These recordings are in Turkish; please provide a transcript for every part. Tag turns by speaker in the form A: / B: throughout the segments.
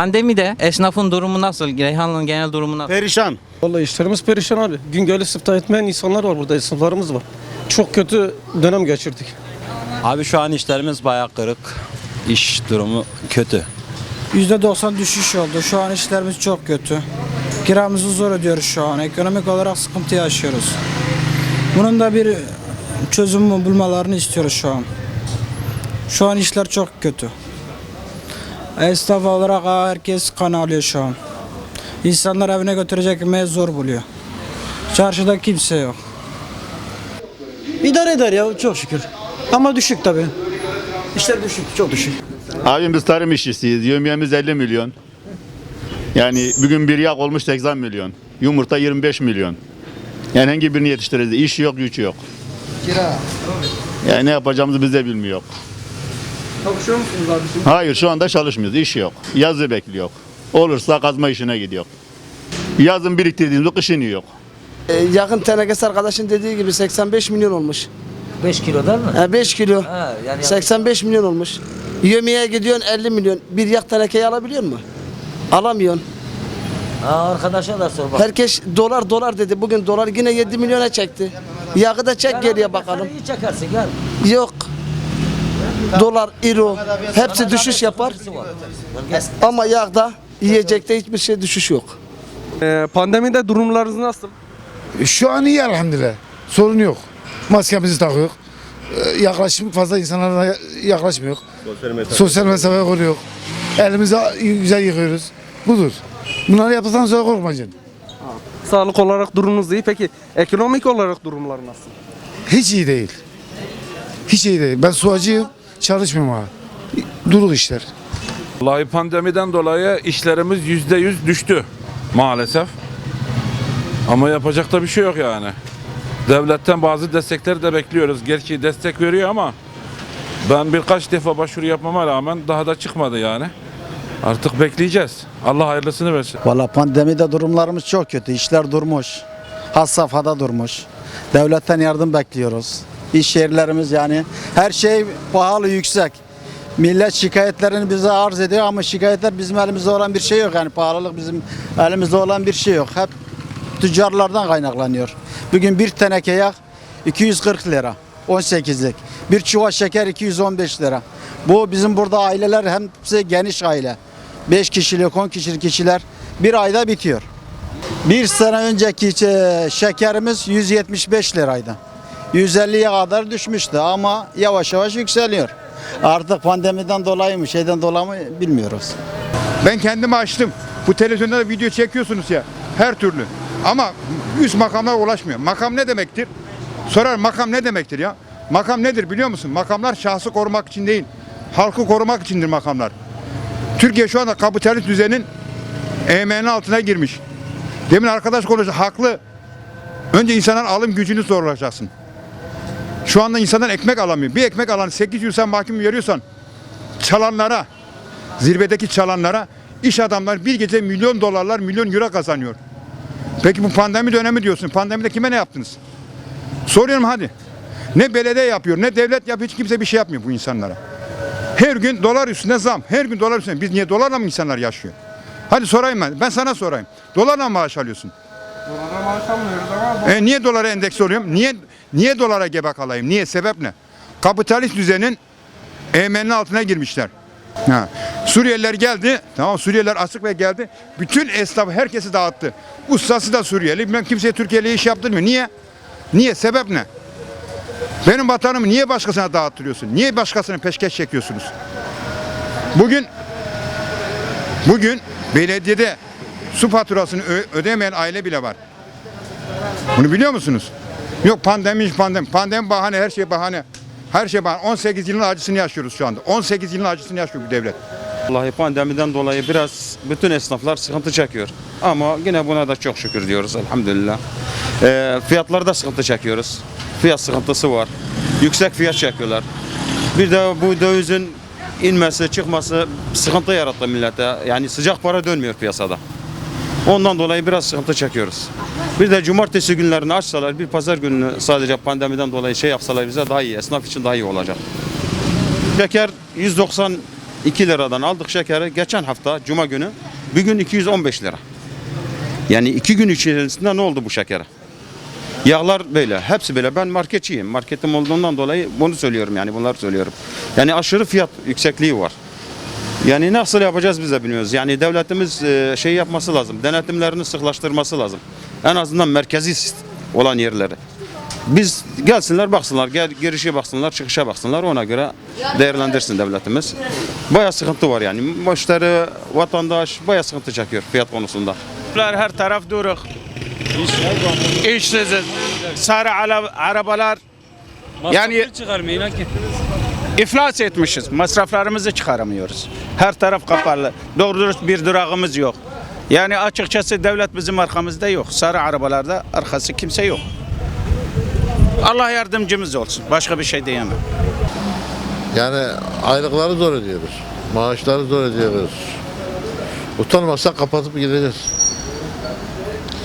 A: Pandemide esnafın durumu nasıl? Reyhanlı'nın genel durumu nasıl?
B: Perişan.
C: Vallahi işlerimiz perişan abi. Gün böyle istifa etmeyen insanlar var burada, esnaflarımız var. Çok kötü dönem geçirdik.
D: Abi şu an işlerimiz bayağı kırık. İş durumu kötü.
E: %90 düşüş oldu. Şu an işlerimiz çok kötü. Kiramızı zor ödüyoruz şu an. Ekonomik olarak sıkıntı yaşıyoruz. Bunun da bir çözüm bulmalarını istiyoruz şu an. Şu an işler çok kötü. Esnaf olarak herkes kan alıyor şu an. İnsanlar evine götürecek yemeği zor buluyor. Çarşıda kimse yok.
F: İdare eder ya çok şükür. Ama düşük tabii. İşler düşük, çok düşük.
B: Abim biz tarım işçisiyiz. Yövmiyemiz 50 milyon. Yani bugün bir yak olmuş 80 milyon. Yumurta 25 milyon. Yani hangi birini yetiştiririz? İş yok, güç yok. Kira. Yani ne yapacağımızı biz de bilmiyor.
C: Çalışıyor musunuz abi?
B: Hayır şu anda çalışmıyoruz. İş yok. Yazı bekliyor. Olursa kazma işine gidiyor. Yazın biriktirdiğimiz kışın yok.
G: Ee, yakın tenekesi arkadaşın dediği gibi 85 milyon olmuş.
H: 5 kilo değil mi?
G: Ha, 5 kilo.
H: Ha, yani
G: 85 milyon olmuş. Yemeğe gidiyorsun 50 milyon. Bir yak tenekeyi alabiliyor mu? Alamıyorsun.
H: ha, arkadaşa da sor bak.
G: Herkes dolar dolar dedi. Bugün dolar yine 7 milyona çekti. Yağı da çek geriye bakalım.
H: Sen iyi çekersin gel.
G: Yok. Dolar, euro hepsi düşüş yapar. Ama yağda yiyecekte hiçbir şey düşüş yok.
C: Ee, pandemide durumlarınız nasıl?
I: Şu an iyi elhamdülillah. Sorun yok. Maskemizi takıyoruz. Ee, Yaklaşım fazla insanlara yaklaşmıyor. Sosyal mesafe koruyor. Elimizi güzel yıkıyoruz. Budur. Bunları yaptıktan sonra korkmayacaksın.
C: Sağlık olarak durumunuz iyi. Peki ekonomik olarak durumlar nasıl?
I: Hiç iyi değil. Hiç iyi değil. Ben suacıyım. Çalışmıyorum ha. Durul işler.
J: Vallahi pandemiden dolayı işlerimiz yüzde yüz düştü maalesef. Ama yapacak da bir şey yok yani. Devletten bazı destekleri de bekliyoruz. Gerçi destek veriyor ama ben birkaç defa başvuru yapmama rağmen daha da çıkmadı yani. Artık bekleyeceğiz. Allah hayırlısını versin.
F: Valla pandemide durumlarımız çok kötü. İşler durmuş. Has safhada durmuş. Devletten yardım bekliyoruz. İş yerlerimiz yani her şey pahalı yüksek. Millet şikayetlerini bize arz ediyor ama şikayetler bizim elimizde olan bir şey yok. Yani pahalılık bizim elimizde olan bir şey yok. Hep tüccarlardan kaynaklanıyor. Bugün bir teneke yağ 240 lira. 18'lik. Bir çuval şeker 215 lira. Bu bizim burada aileler hepsi geniş aile. 5 kişilik 10 kişilik kişiler bir ayda bitiyor. Bir sene önceki e, şekerimiz 175 liraydı. 150'ye kadar düşmüştü ama yavaş yavaş yükseliyor. Artık pandemiden dolayı mı şeyden dolayı mı bilmiyoruz.
I: Ben kendimi açtım. Bu televizyonda da video çekiyorsunuz ya. Her türlü. Ama üst makamlara ulaşmıyor. Makam ne demektir? Sorar makam ne demektir ya? Makam nedir biliyor musun? Makamlar şahsı korumak için değil. Halkı korumak içindir makamlar. Türkiye şu anda kapitalist düzenin emeğinin altına girmiş. Demin arkadaş konuştu. Haklı. Önce insanların alım gücünü zorlayacaksın. Şu anda insanlar ekmek alamıyor. Bir ekmek alan 800 sen mahkum veriyorsan çalanlara, zirvedeki çalanlara iş adamları bir gece milyon dolarlar, milyon euro kazanıyor. Peki bu pandemi dönemi diyorsun. Pandemide kime ne yaptınız? Soruyorum hadi. Ne belediye yapıyor, ne devlet yapıyor, hiç kimse bir şey yapmıyor bu insanlara. Her gün dolar üstüne zam, her gün dolar üstüne. Biz niye dolarla mı insanlar yaşıyor? Hadi sorayım ben, ben sana sorayım. Dolarla mı maaş alıyorsun?
C: Dolara maaş almıyoruz ama
I: E niye dolara endeks oluyorum? Niye niye dolara gebe kalayım? Niye? Sebep ne? Kapitalist düzenin eğmenin altına girmişler. Ha. Suriyeliler geldi. Tamam Suriyeliler açık ve geldi. Bütün esnaf herkesi dağıttı. Ustası da Suriyeli. Ben kimseye Türkiye'yle iş yaptırmıyor. Niye? Niye? Sebep ne? Benim vatanımı niye başkasına dağıttırıyorsun? Niye başkasına peşkeş çekiyorsunuz? Bugün bugün belediyede su faturasını ödemeyen aile bile var. Bunu biliyor musunuz? Yok pandemi, pandemi. Pandemi bahane, her şey bahane. Her şey bahane. 18 yılın acısını yaşıyoruz şu anda. 18 yılın acısını yaşıyor bu devlet.
D: Vallahi pandemiden dolayı biraz bütün esnaflar sıkıntı çekiyor. Ama yine buna da çok şükür diyoruz elhamdülillah. Ee, fiyatlarda sıkıntı çekiyoruz. Fiyat sıkıntısı var. Yüksek fiyat çekiyorlar. Bir de bu dövizin inmesi, çıkması sıkıntı yarattı millete. Yani sıcak para dönmüyor piyasada. Ondan dolayı biraz sıkıntı çekiyoruz. Bir de cumartesi günlerini açsalar, bir pazar gününü sadece pandemiden dolayı şey yapsalar bize daha iyi, esnaf için daha iyi olacak. Şeker 190 2 liradan aldık şekeri geçen hafta cuma günü bir gün 215 lira. Yani iki gün içerisinde ne oldu bu şekere? Yağlar böyle, hepsi böyle. Ben marketçiyim. Marketim olduğundan dolayı bunu söylüyorum yani bunları söylüyorum. Yani aşırı fiyat yüksekliği var. Yani nasıl yapacağız biz de bilmiyoruz. Yani devletimiz e, şey yapması lazım. Denetimlerini sıklaştırması lazım. En azından merkezi olan yerleri. Biz gelsinler baksınlar, gel, girişe baksınlar, çıkışa baksınlar. Ona göre değerlendirsin devletimiz. Baya sıkıntı var yani. Müşteri, vatandaş baya sıkıntı çekiyor fiyat konusunda.
K: Her taraf duruk. İşsiziz. Sarı ala- arabalar yani iflas etmişiz. Masraflarımızı çıkaramıyoruz. Her taraf kapalı. Doğru dürüst bir durağımız yok. Yani açıkçası devlet bizim arkamızda yok. Sarı arabalarda arkası kimse yok. Allah yardımcımız olsun. Başka bir şey diyemem.
L: Yani aylıkları zor ödüyoruz. Maaşları zor ödüyoruz. Utanmazsak kapatıp gideceğiz.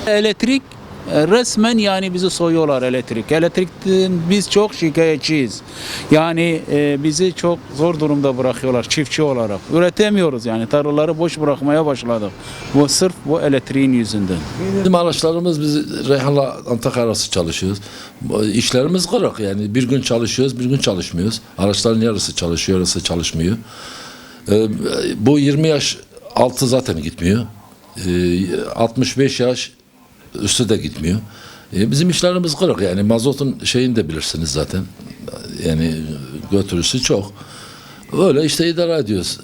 M: Elektrik resmen yani bizi soyuyorlar elektrik. Elektrikten biz çok şikayetçiyiz. Yani e, bizi çok zor durumda bırakıyorlar çiftçi olarak. Üretemiyoruz yani tarlaları boş bırakmaya başladık. Bu sırf bu elektriğin yüzünden.
L: Bizim araçlarımız biz Reyhan'la Antakya arası çalışıyoruz. İşlerimiz kırık yani bir gün çalışıyoruz bir gün çalışmıyoruz. Araçların yarısı çalışıyor yarısı çalışmıyor. Ee, bu 20 yaş altı zaten gitmiyor. Ee, 65 yaş üstü de gitmiyor. Ee, bizim işlerimiz kırık yani mazotun şeyini de bilirsiniz zaten. Yani götürüsü çok. Öyle işte idare ediyoruz.